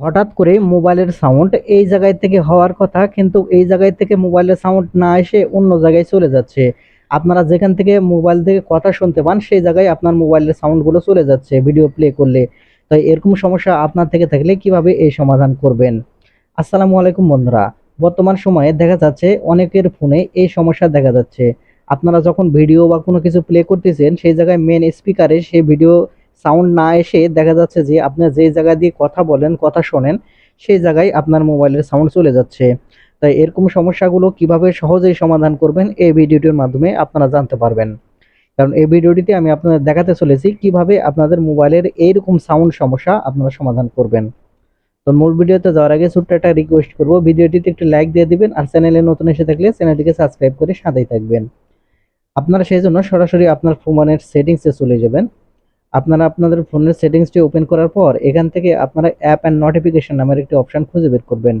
হঠাৎ করে মোবাইলের সাউন্ড এই জায়গায় থেকে হওয়ার কথা, কিন্তু এই জায়গায় থেকে মোবাইলের সাউন্ড না এসে অন্য জায়গায় চলে যাচ্ছে। আপনারা যেখান থেকে মোবাইল থেকে কথা শুনতে পান, সেই জায়গায় আপনার মোবাইলের সাউন্ডগুলো চলে যাচ্ছে ভিডিও প্লে করলে। তাই এরকম সমস্যা আপনার থেকে থাকলে কীভাবে এই সমাধান করবেন? আসসালামু আলাইকুম বন্ধুরা। বর্তমান সময়ে দেখা যাচ্ছে অনেকের ফোনে এই সমস্যা দেখা যাচ্ছে। আপনারা যখন ভিডিও বা কোনো কিছু প্লে করতেছেন, সেই জায়গায় মেন স্পিকারে সেই ভিডিও সাউন্ড না এসে দেখা যাচ্ছে যে আপনি যে জায়গা দিয়ে কথা বলেন, কথা শোনেন, সেই জায়গায় আপনার মোবাইলের সাউন্ড চলে যাচ্ছে। তাই এরকম সমস্যাগুলো কীভাবে সহজেই সমাধান করবেন, এই ভিডিওটির মাধ্যমে আপনারা জানতে পারবেন। কারণ এই ভিডিওটিতে আমি আপনাদের দেখাতে চলেছি কীভাবে আপনাদের মোবাইলের এইরকম সাউন্ড সমস্যা আপনারা সমাধান করবেন। তো মূল ভিডিওতে যাওয়ার আগে ছোট্ট একটা রিকোয়েস্ট করব, ভিডিওটিতে একটু লাইক দিয়ে দিবেন আর চ্যানেলে নতুন এসে থাকলে চ্যানেলটিকে সাবস্ক্রাইব করে সাথেই থাকবেন। আপনারা সেই জন্য সরাসরি আপনার ফোনের সেটিংসে চলে যাবেন। আপনারা আপনাদের ফোনের সেটিংসটি ওপেন করার পর এখান থেকে আপনারা অ্যাপ অ্যান্ড নোটিফিকেশান নামের একটি অপশান খুঁজে বের করবেন।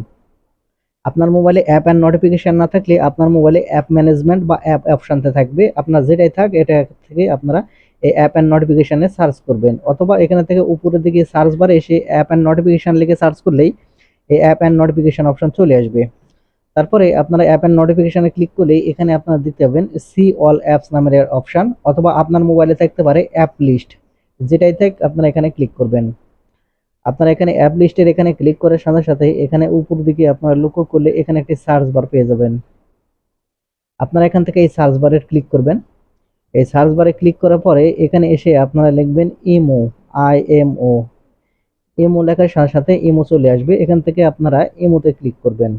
আপনার মোবাইলে অ্যাপ অ্যান্ড নোটিফিকেশান না থাকলে আপনার মোবাইলে অ্যাপ ম্যানেজমেন্ট বা অ্যাপ অপশানতে থাকবে। আপনার যেটাই থাক, এটা থেকে আপনারা এই অ্যাপ অ্যান্ড নোটিফিকেশানে সার্চ করবেন। অথবা এখানে থেকে উপরের দিকে সার্চ বারে এসে অ্যাপ অ্যান্ড নোটিফিকেশান লিখে সার্চ করলেই এই অ্যাপ অ্যান্ড নোটিফিকেশান অপশান চলে আসবে। তারপরে আপনারা অ্যাপ অ্যান্ড নোটিফিকেশানে ক্লিক করলেই এখানে আপনারা দিতে পাবেন সি অল অ্যাপস নামের অপশান অথবা আপনার মোবাইলে থাকতে পারে অ্যাপ লিস্ট। যেটাই থাক আপনারা এখানে ক্লিক করবেন। আপনারা এখানে অ্যাপ লিস্টের এখানে ক্লিক করার সাথে সাথে এখানে উপর দিকে আপনারা লক্ষ্য করলে এখানে একটি সার্চ বার পেয়ে যাবেন। আপনারা এখান থেকে এই সার্চ বারে ক্লিক করবেন। এই সার্চ বারে ক্লিক করার পরে এখানে এসে আপনারা লিখবেন imo I M O imo লেখার সাথে সাথে ইমো চলে আসবে। এখান থেকে আপনারা ইমোতে ক্লিক করবেন।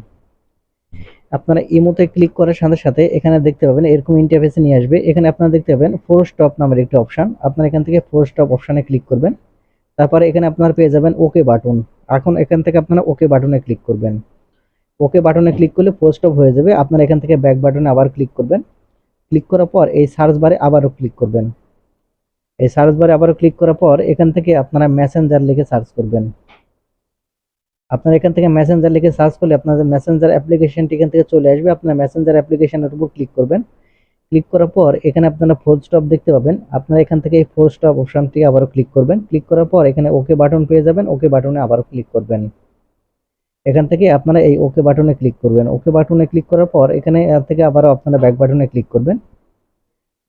আপনারা ইমোতে ক্লিক করার সাথে সাথে এখানে দেখতে পাবেন এরকম ইন্টারফেসে নিয়ে আসবে। এখানে আপনারা দেখতে পাবেন ফোর স্টপ নামের একটি অপশান আপনারা এখান থেকে ফোর স্টপ অপশানে ক্লিক করবেন। তারপরে এখানে আপনারা পেয়ে যাবেন ওকে বাটন এখন এখান থেকে আপনারা ওকে বাটনে ক্লিক করবেন। ওকে বাটনে ক্লিক করলে ফোর স্টপ হয়ে যাবে। আপনারা এখান থেকে ব্যাক বাটনে আবার ক্লিক করবেন। ক্লিক করার পর এই সার্চ বারে আবারও ক্লিক করবেন। এই সার্চ বারে আবারও ক্লিক করার পর এখান থেকে আপনারা মেসেঞ্জার লিখে সার্চ করবেন। আপনারা এখান থেকে মেসেঞ্জার লিখে সার্চ করলে আপনাদের মেসেঞ্জার অ্যাপ্লিকেশনটি এখান থেকে চলে আসবে, আপনার মেসেঞ্জার অ্যাপ্লিকেশনের উপর ক্লিক করবেন। ক্লিক করার পর এখানে আপনারা ফোর স্টপ দেখতে পাবেন। আপনারা এখান থেকে এই ফোর স্টপ অপশনটি আবারও ক্লিক করবেন। ক্লিক করার পর এখানে ওকে বাটন পেয়ে যাবেন। ওকে বাটনে আবারও ক্লিক করবেন। এখান থেকে আপনারা এই ওকে বাটনে ক্লিক করবেন। ওকে বাটনে ক্লিক করার পর এখানে থেকে আবারও আপনারা ব্যাক বাটনে ক্লিক করবেন।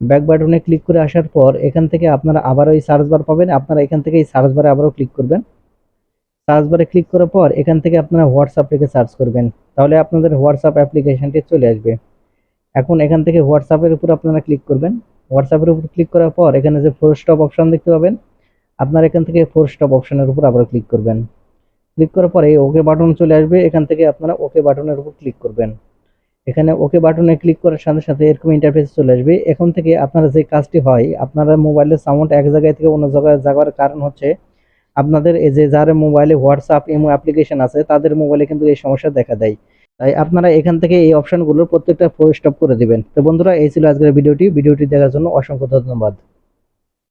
ব্যাক বাটনে ক্লিক করে আসার পর এখান থেকে আপনারা আবারও এই সার্চ বার পাবেন। আপনারা এখান থেকে এই সার্চ বারে আবারও ক্লিক করবেন। সার্চ বারে ক্লিক করার পর এখান থেকে আপনারা হোয়াটসঅ্যাপ লিখে সার্চ করবেন। তাহলে আপনাদের হোয়াটসঅ্যাপ অ্যাপ্লিকেশনটি চলে আসবে। এখন এখান থেকে হোয়াটসঅ্যাপের উপর আপনারা ক্লিক করবেন। হোয়াটসঅ্যাপের উপর ক্লিক করার পর এখানে যে ফোর স্টপ অপশন দেখতে পাবেন, আপনারা এখান থেকে ফোর স্টপ অপশনের উপর আবার ক্লিক করবেন। ক্লিক করার পরে ওকে বাটন চলে আসবে। এখান থেকে আপনারা ওকে বাটনের উপর ক্লিক করবেন। এখানে ওকে বাটনে ক্লিক করার সাথে সাথে এরকম ইন্টারফেস চলে আসবে। এখন থেকে আপনারা যে কাজটি হয়, আপনারা মোবাইলের সাউন্ড এক জায়গায় থেকে অন্য জায়গায় যাওয়ার কারণ হচ্ছে আপনাদের এই যে যার মোবাইলে হোয়াটসঅ্যাপ ইমো অ্যাপ্লিকেশন আছে, তাদের মোবাইলে কিন্তু এই সমস্যা দেখা দেয়। তাই আপনারা এখান থেকে এই অপশনগুলোর প্রত্যেকটা ফোর স্টপ করে দিবেন। তো বন্ধুরা, এই ছিল আজকের ভিডিওটি। ভিডিওটি দেখার জন্য অসংখ্য ধন্যবাদ।